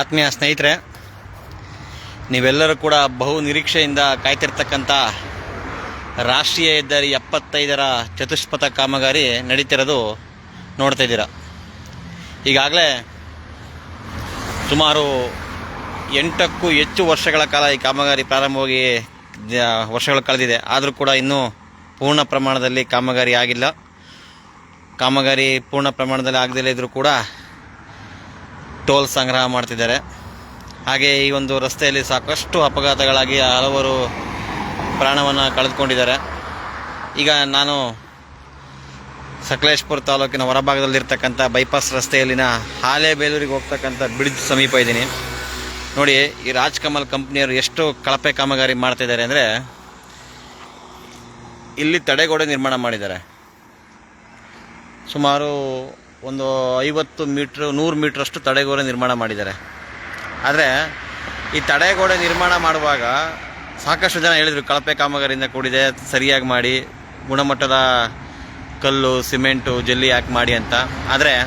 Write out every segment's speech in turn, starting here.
ಆತ್ಮೀಯ ಸ್ನೇಹಿತರೆ, ನೀವೆಲ್ಲರೂ ಕೂಡ ಬಹು ನಿರೀಕ್ಷೆಯಿಂದ ಕಾಯ್ತಿರ್ತಕ್ಕಂಥ ರಾಷ್ಟ್ರೀಯ ಹೆದ್ದಾರಿ ಎಪ್ಪತ್ತೈದರ ಚತುಷ್ಪಥ ಕಾಮಗಾರಿ ನಡೀತಿರೋದು ನೋಡ್ತಾ ಇದ್ದೀರಾ. ಈಗಾಗಲೇ ಸುಮಾರು ಎಂಟಕ್ಕೂ ಹೆಚ್ಚು ವರ್ಷಗಳ ಕಾಲ ಈ ಕಾಮಗಾರಿ ಪ್ರಾರಂಭವಾಗಿ ವರ್ಷಗಳು ಕಳೆದಿದೆ. ಆದರೂ ಕೂಡ ಇನ್ನೂ ಪೂರ್ಣ ಪ್ರಮಾಣದಲ್ಲಿ ಕಾಮಗಾರಿ ಆಗಿಲ್ಲ. ಕಾಮಗಾರಿ ಪೂರ್ಣ ಪ್ರಮಾಣದಲ್ಲಿ ಆಗದಿಲ್ಲ ಇದ್ದರೂ ಕೂಡ ಟೋಲ್ ಸಂಗ್ರಹ ಮಾಡ್ತಿದ್ದಾರೆ. ಹಾಗೆ ಈ ಒಂದು ರಸ್ತೆಯಲ್ಲಿ ಸಾಕಷ್ಟು ಅಪಘಾತಗಳಾಗಿ ಹಲವರು ಪ್ರಾಣವನ್ನು ಕಳೆದುಕೊಂಡಿದ್ದಾರೆ. ಈಗ ನಾನು ಸಕಲೇಶ್ಪುರ ತಾಲೂಕಿನ ಹೊರಭಾಗದಲ್ಲಿರ್ತಕ್ಕಂಥ ಬೈಪಾಸ್ ರಸ್ತೆಯಲ್ಲಿನ ಹಾಲೇಬೇಲೂರಿಗೆ ಹೋಗ್ತಕ್ಕಂಥ ಬ್ರಿಡ್ಜ್ ಸಮೀಪ ಇದ್ದೀನಿ. ನೋಡಿ, ಈ ರಾಜ್ಕಮಲ್ ಕಂಪ್ನಿಯವರು ಎಷ್ಟು ಕಳಪೆ ಕಾಮಗಾರಿ ಮಾಡ್ತಿದ್ದಾರೆ ಅಂದರೆ ಇಲ್ಲಿ ತಡೆಗೋಡೆ ನಿರ್ಮಾಣ ಮಾಡಿದ್ದಾರೆ. ಸುಮಾರು ಒಂದು ಐವತ್ತು ಮೀಟ್ರ್, ನೂರು ಮೀಟ್ರಷ್ಟು ತಡೆಗೋಡೆ ನಿರ್ಮಾಣ ಮಾಡಿದ್ದಾರೆ. ಆದರೆ, ಈ ತಡೆಗೋಡೆ ನಿರ್ಮಾಣ ಮಾಡುವಾಗ ಸಾಕಷ್ಟು ಜನ ಹೇಳಿದರು, ಕಳಪೆ ಕಾಮಗಾರಿಯಿಂದ ಕೂಡಿದೆ, ಸರಿಯಾಗಿ ಮಾಡಿ, ಗುಣಮಟ್ಟದ ಕಲ್ಲು, ಸಿಮೆಂಟು, ಜಲ್ಲಿ ಹಾಕಿ ಮಾಡಿ ಅಂತ. ಆದರೆ,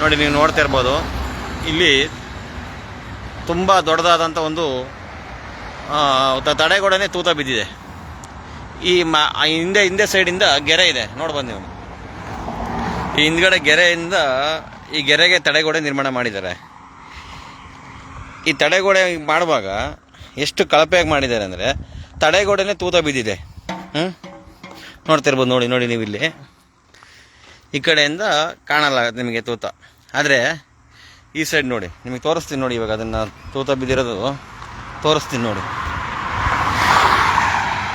ನೋಡಿ, ನೀವು ನೋಡ್ತಾ ಇರ್ಬೋದು, ಇಲ್ಲಿ ತುಂಬ ದೊಡ್ಡದಾದಂಥ ಒಂದು ತಡೆಗೋಡೆನೇ ತೂತ ಬಿದ್ದಿದೆ. ಈ ಮ ಹಿಂದೆ ಹಿಂದೆ ಸೈಡಿಂದ ಗೆರೆ ಇದೆ. ನೋಡ್ಬೋದು ನೀವು. ಈ ಹಿಂದ್ಗಡೆ ಗೆರೆಯಿಂದ ಈ ಗೆರೆಗೆ ತಡೆಗೋಡೆ ನಿರ್ಮಾಣ ಮಾಡಿದ್ದಾರೆ. ಈ ತಡೆಗೋಡೆ ಮಾಡುವಾಗ ಎಷ್ಟು ಕಳಪೆಯಾಗಿ ಮಾಡಿದ್ದಾರೆ ಅಂದರೆ ತಡೆಗೋಡೆನೇ ತೂತ ಬಿದ್ದಿದೆ. ಹ್ಞೂ ನೋಡ್ತಿರ್ಬೋದು, ನೋಡಿ ನೋಡಿ ನೀವು ಇಲ್ಲಿ ಈ ಕಡೆಯಿಂದ ಕಾಣಲ್ಲ ನಿಮಗೆ ತೂತ. ಆದರೆ ಈ ಸೈಡ್ ನೋಡಿ, ನಿಮಗೆ ತೋರಿಸ್ತೀನಿ ನೋಡಿ ಇವಾಗ ಅದನ್ನು ತೂತ ಬಿದ್ದಿರೋದು. ತೋರಿಸ್ತೀನಿ ನೋಡಿ.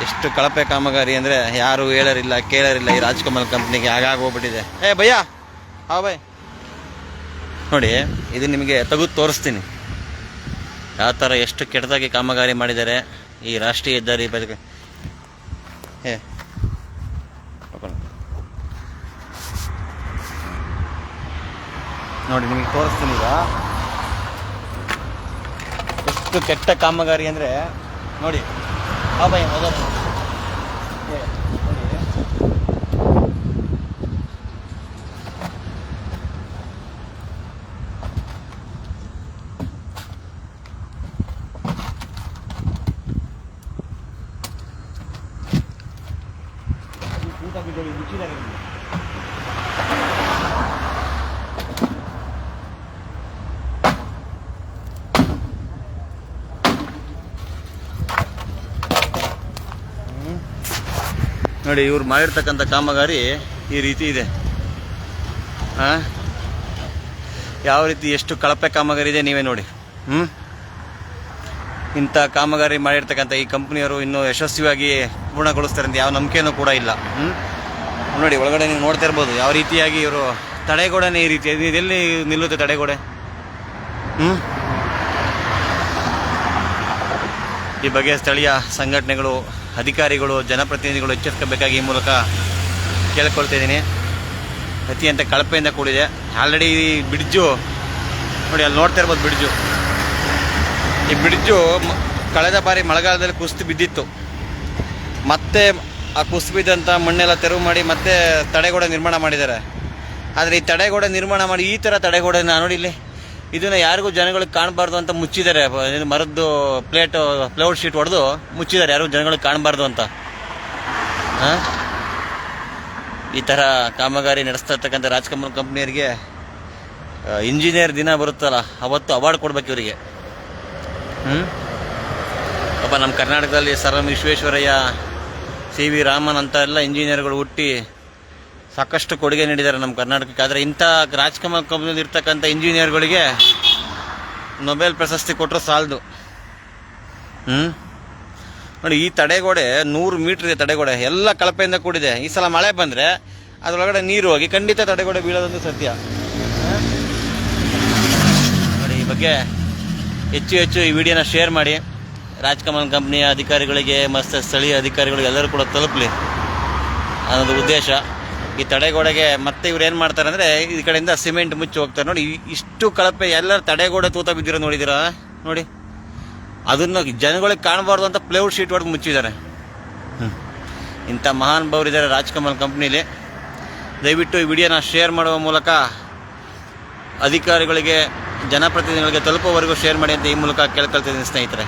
ಎಷ್ಟು ಕಳಪೆ ಕಾಮಗಾರಿ ಅಂದರೆ ಯಾರು ಹೇಳರಿಲ್ಲ, ಕೇಳರಿಲ್ಲ ಈ ರಾಜ್ಕಮಲ್ ಕಂಪ್ನಿಗೆ ಹಾಗಾಗಿ ಹೋಗ್ಬಿಟ್ಟಿದೆ. ಏ, ಭಯ್ಯ! ಹಾ ಬೈ ನೋಡಿ, ಇದು ನಿಮಗೆ ತೆಗೆದು ತೋರಿಸ್ತೀನಿ. ಯಾವ ಥರ ಎಷ್ಟು ಕೆಟ್ಟದಾಗಿ ಕಾಮಗಾರಿ ಮಾಡಿದ್ದಾರೆ ಈ ರಾಷ್ಟ್ರೀಯ ಹೆದ್ದಾರಿ ಬದುಕು ಏ. ನೋಡಿ, ನಿಮಗೆ ತೋರಿಸ್ತೀನಿ ಈಗ. ಎಷ್ಟು ಕೆಟ್ಟ ಕಾಮಗಾರಿ ಅಂದರೆ, ನೋಡಿ ಹಾ ಬೈ ಹೋಗೋಣ ಏ, ನೋಡಿ. ಈ ಕೂಟ ಬಿದ್ದೋಗಿ ಮುಚ್ಚಿದ್ದಾರೆ ಇಲ್ಲಿ. ಹ್ಮ್. ನೋಡಿ, ಇವ್ರು ಮಾಡಿರ್ತಕ್ಕಂಥ ಕಾಮಗಾರಿ ಈ ರೀತಿ ಇದೆ. ಹಾಂ ಯಾವ ರೀತಿ ಎಷ್ಟು ಕಳಪೆ ಕಾಮಗಾರಿ ಇದೆ ನೀವೇ ನೋಡಿ. ಹ್ಞೂ ಇಂಥ ಕಾಮಗಾರಿ ಮಾಡಿರ್ತಕ್ಕಂಥ ಈ ಕಂಪ್ನಿಯವರು ಇನ್ನೂ ಯಶಸ್ವಿಯಾಗಿ ಪೂರ್ಣಗೊಳಿಸ್ತಾರೆ ಅಂತ ಯಾವ ನಂಬಿಕೆಯೂ ಕೂಡ ಇಲ್ಲ. ಹ್ಞೂ ನೋಡಿ, ಒಳಗಡೆ ನೀವು ನೋಡ್ತಾ ಇರ್ಬೋದು, ಯಾವ ರೀತಿಯಾಗಿ ಇವರು ತಡೆಗೋಡೆನೇ ಈ ರೀತಿ ಇದೆಲ್ಲಿ ನಿಲ್ಲುತ್ತೆ ತಡೆಗೋಡೆ? ಹ್ಞೂ ಈ ಬಗ್ಗೆ ಸ್ಥಳೀಯ ಸಂಘಟನೆಗಳು ಅಧಿಕಾರಿಗಳು, ಜನಪ್ರತಿನಿಧಿಗಳು ಎಚ್ಚರಿಸಬೇಕಾಗಿ ಈ ಮೂಲಕ ಕೇಳ್ಕೊಳ್ತಿದ್ದೀನಿ ಅತ್ಯಂತ ಕಳಪೆಯಿಂದ ಕೂಡಿದೆ. ಆಲ್ರೆಡಿ ಈ ಬ್ರಿಡ್ಜು ನೋಡಿ ಅಲ್ಲಿ ನೋಡ್ತಾ ಇರ್ಬೋದು ಬ್ರಿಡ್ಜು ಈ ಬ್ರಿಡ್ಜು ಕಳೆದ ಬಾರಿ ಮಳೆಗಾಲದಲ್ಲಿ ಕುಸಿದು ಬಿದ್ದಿತ್ತು. ಮತ್ತೆ ಆ ಕುಸಿದು ಬಿದ್ದಂಥ ಮಣ್ಣೆಲ್ಲ ತೆರವು ಮಾಡಿ ಮತ್ತೆ ತಡೆಗೋಡೆ ನಿರ್ಮಾಣ ಮಾಡಿದ್ದಾರೆ. ಆದರೆ ಈ ತಡೆಗೋಡೆ ನಿರ್ಮಾಣ ಮಾಡಿ ಈ ಥರ ತಡೆಗೋಡೆನ ನೋಡಿ ಇಲ್ಲಿ. ಇದನ್ನು ಯಾರಿಗೂ ಜನಗಳಿಗೆ ಕಾಣಬಾರ್ದು ಅಂತ ಮುಚ್ಚಿದ್ದಾರೆ. ಮರದ್ದು ಪ್ಲೇಟ್ ಪ್ಲೌಡ್ ಶೀಟ್ ಹೊಡೆದು ಮುಚ್ಚಿದ್ದಾರೆ. ಯಾರಿಗೂ ಜನಗಳಿಗೆ ಕಾಣಬಾರ್ದು ಅಂತ? ಈ ಥರ ಕಾಮಗಾರಿ ನಡೆಸ್ತಾ ಇರ್ತಕ್ಕಂಥ ರಾಜ್ಕಮಲ್ ಕಂಪ್ನಿಯವರಿಗೆ ಇಂಜಿನಿಯರ್ ದಿನ ಬರುತ್ತಲ್ಲ, ಅವತ್ತು ಅವಾರ್ಡ್ ಕೊಡ್ಬೇಕು ಇವರಿಗೆ. ಹ್ಞೂ ಪಾಪ ನಮ್ಮ ಕರ್ನಾಟಕದಲ್ಲಿ sir M Visvesvaraya, C V Raman ಅಂತ ಎಲ್ಲ ಇಂಜಿನಿಯರ್ಗಳು ಹುಟ್ಟಿ ಸಾಕಷ್ಟು ಕೊಡುಗೆ ನೀಡಿದ್ದಾರೆ ನಮ್ಮ ಕರ್ನಾಟಕಕ್ಕೆ. ಆದರೆ ಇಂಥ ರಾಜ್ಕಮಲ್ ಕಂಪ್ನಿಯಲ್ಲಿ ಇರ್ತಕ್ಕಂಥ ಇಂಜಿನಿಯರ್ಗಳಿಗೆ ನೊಬೆಲ್ ಪ್ರಶಸ್ತಿ ಕೊಟ್ಟರು ಸಾಲದು. ಹ್ಞೂ ನೋಡಿ, ಈ ತಡೆಗೋಡೆ, ನೂರು ಮೀಟ್ರ್ ಇದೆ ತಡೆಗೋಡೆ. ಎಲ್ಲ ಕಳಪೆಯಿಂದ ಕೂಡಿದೆ. ಈ ಸಲ ಮಳೆ ಬಂದರೆ ಅದರೊಳಗಡೆ ನೀರು ಹೋಗಿ ಖಂಡಿತ ತಡೆಗೋಡೆ ಬೀಳೋದೊಂದು ಸತ್ಯ. ನೋಡಿ, ಈ ಬಗ್ಗೆ ಹೆಚ್ಚು ಹೆಚ್ಚು ಈ ವಿಡಿಯೋನ ಶೇರ್ ಮಾಡಿ. ರಾಜ್ಕಮಲ್ ಕಂಪ್ನಿಯ ಅಧಿಕಾರಿಗಳಿಗೆ ಮತ್ತು ಸ್ಥಳೀಯ ಅಧಿಕಾರಿಗಳಿಗೆ ಎಲ್ಲರೂ ಕೂಡ ತಲುಪಲಿ ಅನ್ನೋದು ಉದ್ದೇಶ. ಈ ತಡೆಗೋಡೆಗೆ ಮತ್ತೆ ಇವ್ರು ಏನು ಮಾಡ್ತಾರೆ ಅಂದರೆ ಈ ಕಡೆಯಿಂದ ಸಿಮೆಂಟ್ ಮುಚ್ಚಿ ಹೋಗ್ತಾರೆ. ನೋಡಿ ಇಷ್ಟು ಕಳಪೆ ಎಲ್ಲ ತಡೆಗೋಡೆ ತೂತ ಬಿದ್ದಿರೋ ನೋಡಿದ್ದೀರಾ? ನೋಡಿ. ಅದನ್ನು ಜನಗಳಿಗೆ ಕಾಣಬಾರ್ದು ಅಂತ ಪ್ಲೇವುಡ್ ಶೀಟ್ ಹೊಡೆದು ಮುಚ್ಚಿದ್ದಾರೆ. ಇಂಥ ಮಹಾನ್ ಭಾವರಿದ್ದಾರೆ ರಾಜ್ಕಮಲ್ ಕಂಪ್ನಿಲಿ. ದಯವಿಟ್ಟು ಈ ವಿಡಿಯೋನ ಶೇರ್ ಮಾಡುವ ಮೂಲಕ ಅಧಿಕಾರಿಗಳಿಗೆ, ಜನಪ್ರತಿನಿಧಿಗಳಿಗೆ ತಲುಪೋವರೆಗೂ ಶೇರ್ ಮಾಡಿ ಅಂತ ಈ ಮೂಲಕ ಕೇಳ್ಕೊಳ್ತಿದ್ದೀನಿ ಸ್ನೇಹಿತರೆ.